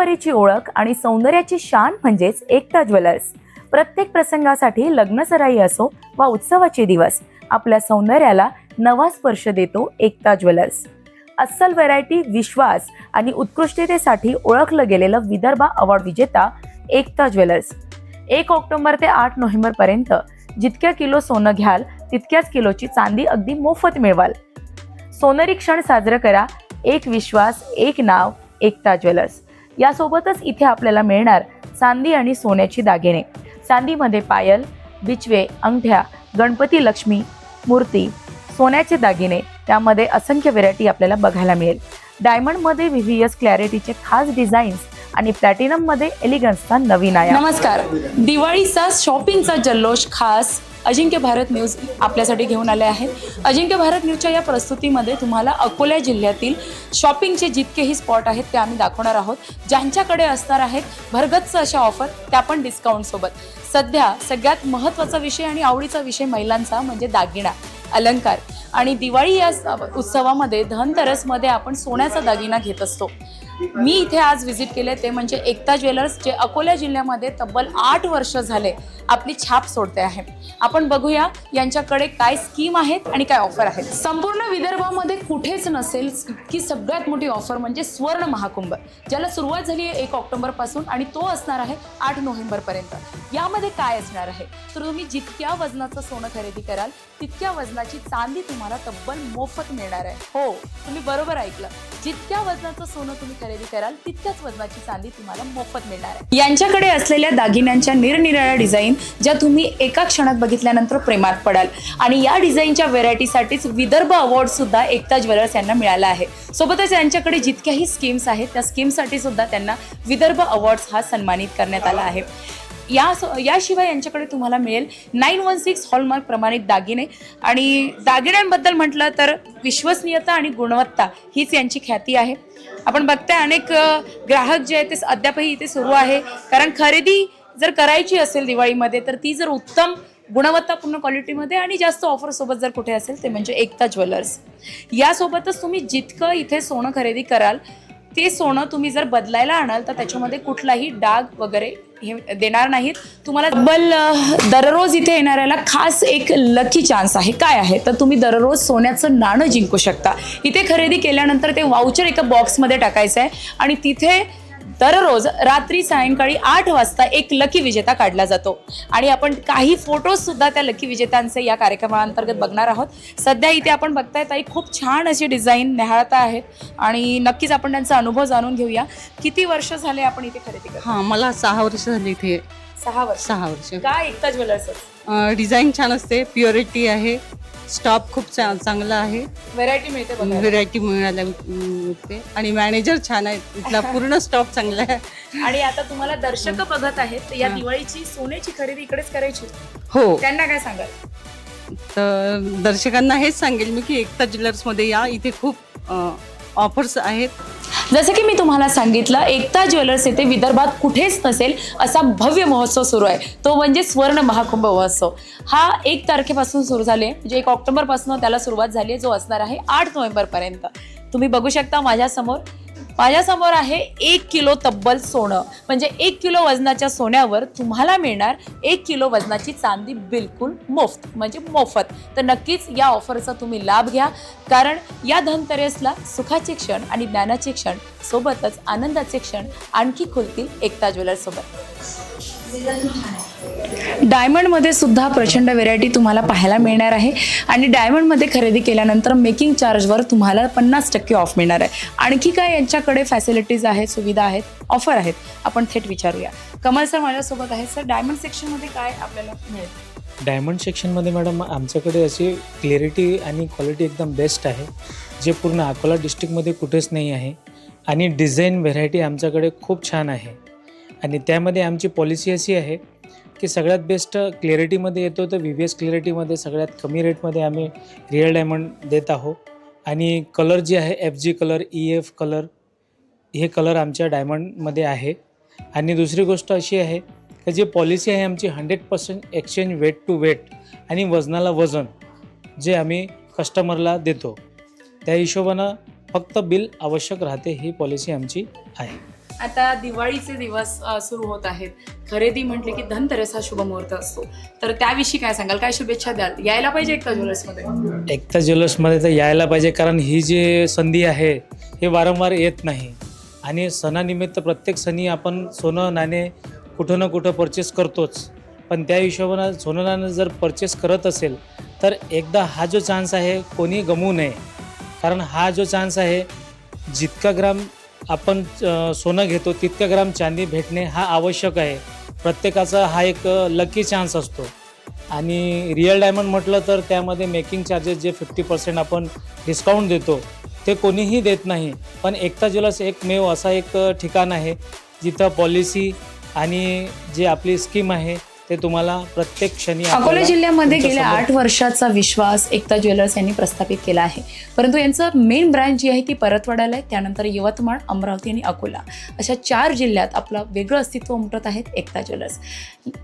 परंपरेची ओळख आणि सौंदर्याची शान म्हणजेच एकता ज्वेलर्स. प्रत्येक प्रसंगासाठी लग्नसराई असो वा उत्सवाचे दिवस आपल्या सौंदर्याला नवा स्पर्श देतो एकता ज्वेलर्स. अस्सल व्हरायटी विश्वास आणि उत्कृष्टतेसाठी ओळखलं गेलेलं विदर्भा अवॉर्ड विजेता एकता ज्वेलर्स. एक ऑक्टोबर ते आठ नोव्हेंबरपर्यंत जितक्या किलो सोनं घ्याल तितक्याच किलोची चांदी अगदी मोफत मिळवाल. सोनेरी क्षण साजरं करा एक विश्वास एक नाव एकता ज्वेलर्स. यासोबतच इथे आपल्याला मिळणार चांदी आणि सोन्याची दागिने. चांदीमध्ये पायल बिचवे अंगठ्या गणपती लक्ष्मी मूर्ती सोन्याचे दागिने त्यामध्ये असंख्य व्हेरायटी आपल्याला बघायला मिळेल. डायमंडमध्ये व्ही एस क्लॅरिटीचे खास डिझाईन्स आणि प्लॅटिनममध्ये एलिगन्सचा नवीन आया नमस्कार. दिवाळीचा शॉपिंगचा जल्लोष खास अजिंक्य भारत न्यूज आपल्यासाठी घेऊन आले आहेत अजिंक्य भारत न्यूजच्या या प्रस्तुतीमध्ये तुम्हाला अकोला जिल्ह्यातील शॉपिंगचे जितकेही स्पॉट आहेत ते आम्ही दाखवणार आहोत. ज्यांच्याकडे असणार आहेत भरगच्च अशा ऑफर त्या पण डिस्काउंटसोबत सध्या सगळ्यात महत्त्वाचा विषय आणि आवडीचा विषय महिलांचा म्हणजे दागिना अलंकार. आणि दिवाळी या स- उत्सवामध्ये धनतेरसमध्ये आपण सोन्याचा दागिना घेत असतो. मी इथे आज व्हिजिट केले ते म्हणजे एकता ज्वेलर्स जे अकोला जिल्ह्यामध्ये तब्बल आठ वर्ष झाले आपली छाप सोडते आहे. आपण बघूया यांच्याकडे काय स्कीम आहेत आणि काय ऑफर आहेत. संपूर्ण विदर्भामध्ये कुठेच नसेल की सगळ्यात मोठी ऑफर म्हणजे स्वर्ण महाकुंभ. ज्याला सुरुवात झाली आहे एक ऑक्टोबरपासून आणि तो असणार आहे आठ नोव्हेंबर पर्यंत. यामध्ये काय असणार आहे? तर तुम्ही जितक्या वजनाचं सोनं खरेदी कराल तितक्या वजनाची चांदी तुम्हाला तब्बल मोफत मिळणार आहे. हो तुम्ही बरोबर ऐकलं. जितक्या वजनाचं सोनं तुम्ही खरेदी कराल तितक्याच वजनाची चांदी तुम्हाला मोफत मिळणार आहे. यांच्याकडे असलेल्या दागिन्यांच्या निरनिराळ्या डिझाईन ज्या तुम्ही एका क्षणात बघितल्यानंतर प्रेमात पडाल. आणि या डिझाईनच्या व्हेरायटीसाठीच विदर्भ अवॉर्ड सुद्धा एकता ज्वेलर्स यांना मिळाला आहे. सोबतच यांच्याकडे जितक्याही स्कीम्स आहेत त्या स्कीमसाठी सुद्धा त्यांना विदर्भ अवॉर्ड्स हा सन्मानित करण्यात आला आहे. या याशिवाय यांच्याकडे तुम्हाला मिळेल नाईन वन सिक्स हॉलमार्क प्रमाणित दागिने. आणि दागिन्यांबद्दल म्हटलं तर विश्वसनीयता आणि गुणवत्ता हीच यांची ख्याती आहे. आपण बघताय अनेक ग्राहक जे आहेत ते अद्यापही इथे सुरू आहे. कारण खरेदी जर करायची असेल दिवाळीमध्ये तर ती जर उत्तम गुणवत्तापूर्ण क्वालिटीमध्ये आणि जास्त ऑफरसोबत जर कुठे असेल ते म्हणजे एकता ज्वेलर्स. यासोबतच तुम्ही जितकं इथे सोनं खरेदी कराल ते सोनं तुम्ही जर बदलायला आणाल तर त्याच्यामध्ये कुठलाही डाग वगैरे हे देणार नाहीत. तुम्हाला तब्बल दररोज इथे येणाऱ्याला खास एक लकी चान्स आहे. काय आहे? तर तुम्ही दररोज सोन्याचं नाणं जिंकू शकता. इथे खरेदी केल्यानंतर ते वाउचर एका बॉक्समध्ये टाकायचं आहे. आणि तिथे दररोज रात्री सायंकाळी आठ वाजता एक लकी विजेता काढला जातो. आणि आपण काही फोटोज सुद्धा त्या लकी विजेत्यांचे या कार्यक्रमाअंतर्गत बघणार आहोत. सध्या इथे आपण बघताय ताई खूप छान अशी डिझाईन निहाळता आहेत. आणि नक्कीच आपण त्यांचा अनुभव जाणून घेऊया. किती वर्ष झाले आपण इथे खरेदी करतो हां मला सहा वर्ष झाली इथे. सहा वर्ष. सहा वर्ष. काय एकता ज्वेलर्स डिझाईन छान असते प्युरिटी आहे. स्टॉप खूप चा चांगला आहे. व्हेरायटी मिळते बघायला. व्हेरायटी मिळाल्या मिळते. आणि मॅनेजर छान आहे. इथला पूर्ण स्टॉप चांगला आहे. आणि आता तुम्हाला दर्शक बघत आहेत तर या हा. दिवाळीची सोन्याची खरेदी इकडेच करायची हो. त्यांना काय सांगाल? तर दर्शकांना हेच सांगेल मी की एकता ज्वेलर्समध्ये या. इथे खूप ऑफर्स आहेत. जसं की मी तुम्हाला सांगितलं एकता ज्वेलर्स येथे विदर्भात कुठेच नसेल असा भव्य महोत्सव सुरू आहे. तो म्हणजे स्वर्ण महाकुंभ महोत्सव. हा एक तारखेपासून सुरू झाले म्हणजे एक ऑक्टोबरपासून त्याला सुरुवात झाली आहे जो असणार आहे आठ नोव्हेंबरपर्यंत. तुम्ही बघू शकता माझ्यासमोर माझ्यासमोर आहे एक किलो तब्बल सोनं. म्हणजे एक किलो वजनाच्या सोन्यावर तुम्हाला मिळणार एक किलो वजनाची चांदी बिलकुल मोफत म्हणजे मोफत. तर नक्कीच या ऑफरचा तुम्ही लाभ घ्या. कारण या धनतेरसला सुखाचे क्षण आणि ज्ञानाचे क्षण सोबतच आनंदाचे क्षण आणखी खुलतील एकता ज्वेलर्ससोबत. डायमंडमध्ये सुद्धा प्रचंड व्हेरायटी तुम्हाला पाहायला मिळणार आहे. आणि डायमंडमध्ये खरेदी केल्यानंतर मेकिंग चार्जवर तुम्हाला पन्नास टक्के ऑफ मिळणार आहे. आणखी काय यांच्याकडे फॅसिलिटीज आहेत सुविधा आहेत ऑफर आहेत? आपण थेट विचारूया. कमल सर माझ्यासोबत आहे सर डायमंड सेक्शनमध्ये काय आपल्याला मिळेल? डायमंड सेक्शनमध्ये मॅडम आमच्याकडे अशी क्लिअरिटी आणि क्वालिटी एकदम बेस्ट आहे. जे पूर्ण अकोला डिस्ट्रिक्टमध्ये कुठेच नाही आहे. आणि डिझाईन व्हेरायटी आमच्याकडे खूप छान आहे. आणि त्यामध्ये आमची पॉलिसी अशी आहे की सगळ्यात बेस्ट क्लिअरिटीमध्ये येतो तर व्ही व्ही एस क्लिअरिटीमध्ये सगळ्यात कमी रेटमध्ये आम्ही रिअल डायमंड देत आहोत. आणि कलर जे आहे F G colour E F colour हे कलर आमच्या डायमंडमध्ये आहे. आणि दुसरी गोष्ट अशी आहे की जी पॉलिसी आहे आमची hundred percent exchange weight to weight आणि वजनाला वजन जे आम्ही कस्टमरला देतो. त्या हिशोबानं फक्त बिल आवश्यक राहते ही पॉलिसी आमची आहे. आता दिवाळीचे दिवस सुरू होत आहेत. खरेदी म्हटले की धनतेरस हा शुभ मुहूर्त असतो. तर त्याविषयी काय सांगाल? काय शुभेच्छा द्याल? यायला पाहिजे एकता ज्वेलर्समध्ये एकता ज्वेलर्समध्ये तर यायला पाहिजे कारण ही जी संधी आहे हे वारंवार येत नाही. आणि सणानिमित्त प्रत्येक सणी आपण सोनं नाणे कुठं ना कुठं परचेस करतोच. पण त्या हिशोबानं सोनं नाणं जर परचेस करत असेल तर एकदा हा जो चान्स आहे कोणी गमवू नये. कारण हा जो चान्स आहे जितका ग्राम आपण सोनं घेतो तितक्या ग्राम चांदी भेटणे हा आवश्यक आहे. प्रत्येकाचा हा एक लकी चान्स असतो. आणि रिअल डायमंड म्हटलं तर त्यामध्ये मेकिंग चार्जेस जे फिफ्टी पर्सेंट आपण डिस्काउंट देतो ते कोणीही देत नाही. पण एकता ज्वेलर्स एकमेव असा एक ठिकाण आहे जिथं पॉलिसी आणि जी आपली स्कीम आहे ते तुम्हाला प्रत्येक क्षणी अकोला आपल्याला जिल्ह्यामध्ये गेल्या तुमच्यासमोर- आठ वर्षाचा विश्वास एकता ज्वेलर्स यांनी प्रस्थापित केला आहे. परंतु यांचं मेन ब्रँच जी आहे ती परतवाड्याला आहे. त्यानंतर यवतमाळ अमरावती आणि अकोला अशा चार जिल्ह्यात आपलं वेगळं अस्तित्व उमटत आहेत एकता ज्वेलर्स.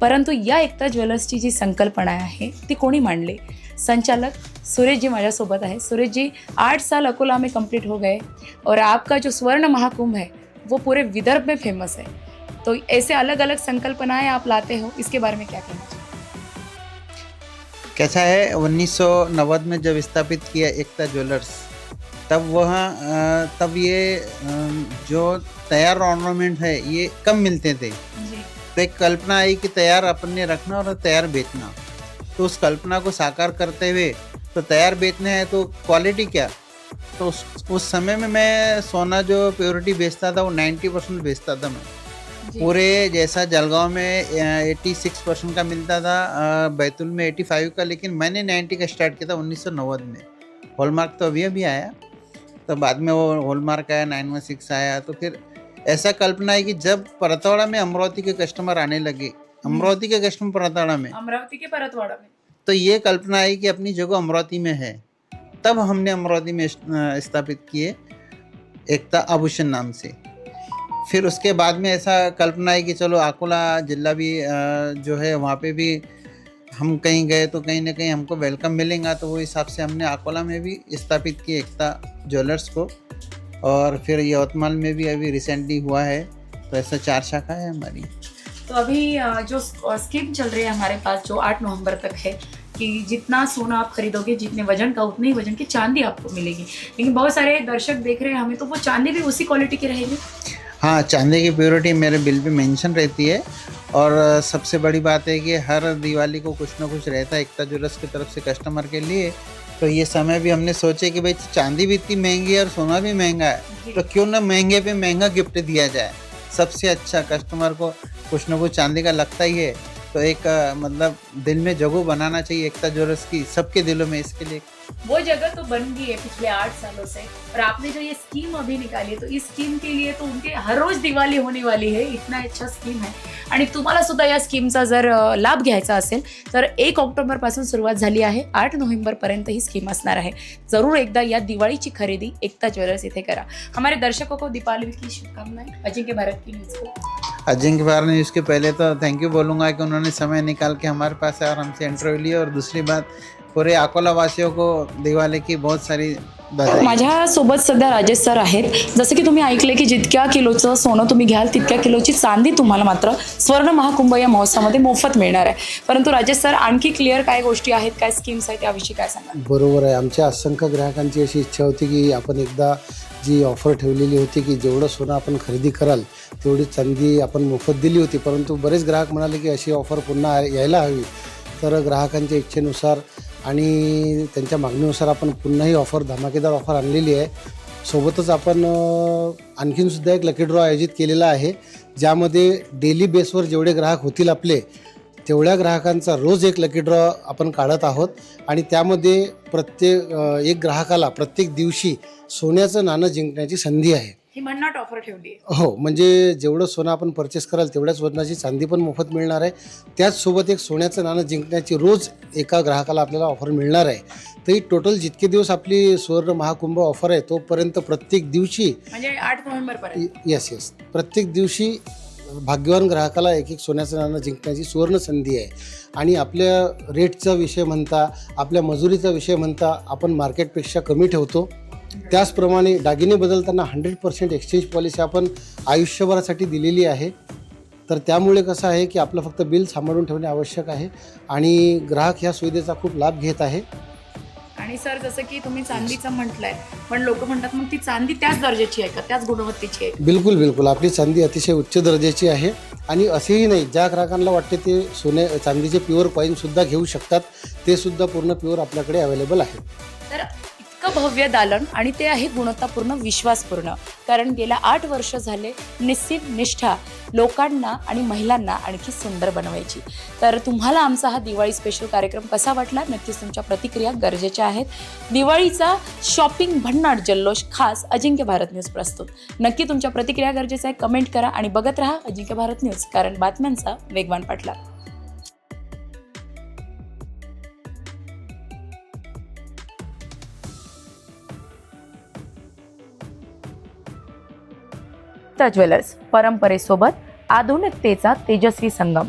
परंतु या एकता ज्वेलर्सची जी संकल्पना आहे ती कोणी मांडली? संचालक सुरेश जी माझ्यासोबत आहे. सुरेश जी आठ साल अकोला में कंप्लीट हो गए और आपका जो स्वर्ण महाकुंभ है वो पूरे विदर्भ में फेमस है. तो ऐसे अलग अलग संकल्पनाएँ आप लाते हो इसके बारे में क्या कहना चाहिए? कैसा है 1990 में जब स्थापित किया एकता ज्वेलर्स तब वह तब ये जो तैयार ऑर्नामेंट है ये कम मिलते थे। तो एक कल्पना आई कि तैयार अपने रखना और तैयार बेचना। तो उस कल्पना को साकार करते हुए तो तैयार बेचने हैं तो क्वालिटी क्या? तो उस उस समय में मैं सोना जो प्योरिटी बेचता था वो 90 परसेंट बेचता था मैं। पूरे जैसा जलगांव में एट्टी सिक्स परसेंट का मिलता था बैतूल में एटी फाइव का लेकिन मैंने नाइन्टी का स्टार्ट किया था उन्नीस में। हॉलमार्क तो अभी अभी आया तो बाद में वो हॉलमार्क आया नाइन वन सिक्स आया तो फिर ऐसा कल्पना है कि जब परतवाड़ा में अमरावती के कस्टमर आने लगे अमरावती के कस्टमर परतवाड़ा में। अमरावती के परतवाड़ा में। तो ये कल्पना आई कि अपनी जगह अमरावती में है। तब हमने अमरावती में स्थापित किए एकता आभूषण नाम से। फिर उसके बाद में ऐसा कल्पना है कि चलो, अकोला जिला भी जो है वहाँ पे भी हम कहीं गए तो कहीं ना कहीं हमको वेलकम मिलेगा। तो वो हिसाब से हमने अकोला में भी स्थापित किए एकता ज्वेलर्स को और फिर यवतमाल में भी अभी रिसेंटली हुआ है। तो ऐसा चार शाखा है हमारी। तो अभी जो स्कीम चल रही है हमारे पास, जो आठ नवंबर तक है, कि जितना सोना आप खरीदोगे, जितने वज़न का, उतने ही वज़न की चांदी आपको मिलेगी। लेकिन बहुत सारे दर्शक देख रहे हैं हमें तो वो चांदी भी उसी क्वालिटी की रहेगी? हाँ चांदी की प्योरिटी मेरे बिल पे मेंशन रहती है। और सबसे बड़ी बात है कि हर दिवाली को कुछ ना कुछ रहता है एकता जुलस की तरफ़ से कस्टमर के लिए। तो ये समय भी हमने सोचे कि भाई चांदी भी इतनी महँगी है और सोना भी महँगा है। तो क्यों ना महँगे पे महँगा गिफ्ट दिया जाए। सबसे अच्छा कस्टमर को कुछ ना कुछ चांदी का लगता ही है। तो एक मतलब दिल में जगह बनाना चाहिए एकता जोरस की सबके दिलों में इसके लिए। वो जगह तो बन गई है पिछले आठ सालों से। और आपने जो ये स्कीम अभी निकाली है तो इस स्कीम के लिए तो उनके हर रोज दिवाली होने वाली है इतना अच्छा स्कीम है। आणि तुम्हाला सुद्धा या स्कीमचा जर लाभ घ्यायचा असेल तर एक ऑक्टोबरपासून सुरुवात झाली आहे आठ नोव्हेंबरपर्यंत ही स्कीम असणार आहे. जरूर एकदा या दिवाळीची खरेदी एकता ज्वेलर्स इथे करा. हमारे दर्शकों को दीपावली की शुभकामनाएं. अजिंक्य भारत की न्यूज को. अजिंक्य बार ने इसके पहले तो थैंक यू बोलूँगा कि उन्होंने समय निकाल के हमारे पास आराम और हमसे इंटरव्यू लिया और दूसरी बात पूरे अकोला वासियों को दिवाली की बहुत सारी बधाई। माझ्यासोबत सध्या राजेश सर आहेत. जसं की तुम्ही ऐकले की जितक्या किलोचं सोनं तुम्ही घ्याल तितक्या किलोची चांदी तुम्हाला मात्र स्वर्ण महाकुंभ या महोत्सवामध्ये मोफत मिळणार आहे. परंतु राजेश सर आणखी क्लिअर काय गोष्टी आहेत काय स्कीम्स आहेत त्याविषयी काय सांगा बरोबर आहे. आमच्या असंख्य ग्राहकांची अशी इच्छा होती की आपण एकदा जी ऑफर ठेवलेली होती की जेवढं सोनं आपण खरेदी कराल तेवढी चांदी आपण मोफत दिली होती. परंतु बरेच ग्राहक म्हणाले की अशी ऑफर पुन्हा यायला हवी. तर ग्राहकांच्या इच्छेनुसार आणि त्यांच्या मागणीनुसार आपण पुन्हा ही ऑफर धमाकेदार ऑफर आणलेली आहे. सोबतच आपण आणखीनसुद्धा एक लकी ड्रॉ आयोजित केलेला आहे ज्यामध्ये डेली बेसवर जेवढे ग्राहक होतील आपले तेवढ्या ग्राहकांचा रोज एक लकी ड्रॉ आपण काढत आहोत. आणि त्यामध्ये प्रत्येक एक ग्राहकाला प्रत्येक दिवशी सोन्याचं नाणं जिंकण्याची संधी आहे. ही ऑफर ठेवली हो म्हणजे जेवढं सोनं आपण परचेस कराल तेवढ्याच वजनाची चांदी पण मोफत मिळणार आहे. त्याचसोबत एक सोन्याचं नाणं जिंकण्याची रोज एका ग्राहकाला आपल्याला ऑफर मिळणार आहे. तरी टोटल जितके दिवस आपली सुवर्ण महाकुंभ ऑफर आहे तोपर्यंत प्रत्येक दिवशी म्हणजे आठ नोव्हेंबर येस येस प्रत्येक दिवशी भाग्यवान ग्राहकाला एक एक सोन्याचं नाणं जिंकण्याची सुवर्ण संधी आहे. आणि आपल्या रेटचा विषय म्हणता आपल्या मजुरीचा विषय म्हणता आपण मार्केटपेक्षा कमी ठेवतो. त्याचप्रमाणे दागिने बदलताना हंड्रेड पर्सेंट एक्सचेंज पॉलिसी आपण आयुष्यभरासाठी दिलेली आहे. तर त्यामुळे कसं आहे की आपलं फक्त बिल सांभाळून ठेवणे आवश्यक आहे आणि ग्राहक ह्या सुविधेचा खूप लाभ घेत आहे. आणि सर जसं की तुम्ही चांदीचं म्हटलंय पण लोक म्हणतात मग ती चांदी त्याच दर्जाची आहे का? त्याच गुणवत्तेची आहे? बिलकुल बिलकुल. आपली चांदी अतिशय उच्च दर्जाची आहे आणि असेही नाही ज्या ग्राहकांना वाटते ते सोने चांदीचे प्युअर कॉईनसुद्धा घेऊ शकतात ते सुद्धा पूर्ण प्युअर आपल्याकडे अवेलेबल आहे. तर इतकं भव्य दालन आणि ते आहे गुणवत्तापूर्ण विश्वासपूर्ण. कारण गेल्या आठ वर्ष झाले निश्चित निष्ठा लोकांना आणि महिलांना आणखी सुंदर बनवायची. तर तुम्हाला आमचा हा दिवाळी स्पेशल कार्यक्रम कसा वाटला? नक्कीच तुमच्या प्रतिक्रिया गरजेच्या आहेत. दिवाळीचा शॉपिंग भन्नाट जल्लोष खास अजिंक्य भारत न्यूज प्रस्तुत. नक्की तुमच्या प्रतिक्रिया गरजेच्या आहे कमेंट करा आणि बघत राहा अजिंक्य भारत न्यूज कारण बातम्यांचा वेगवान पाठला गुप्ता ज्वेलर्स परंपरेसोबत आधुनिकतेचा तेजस्वी संगम.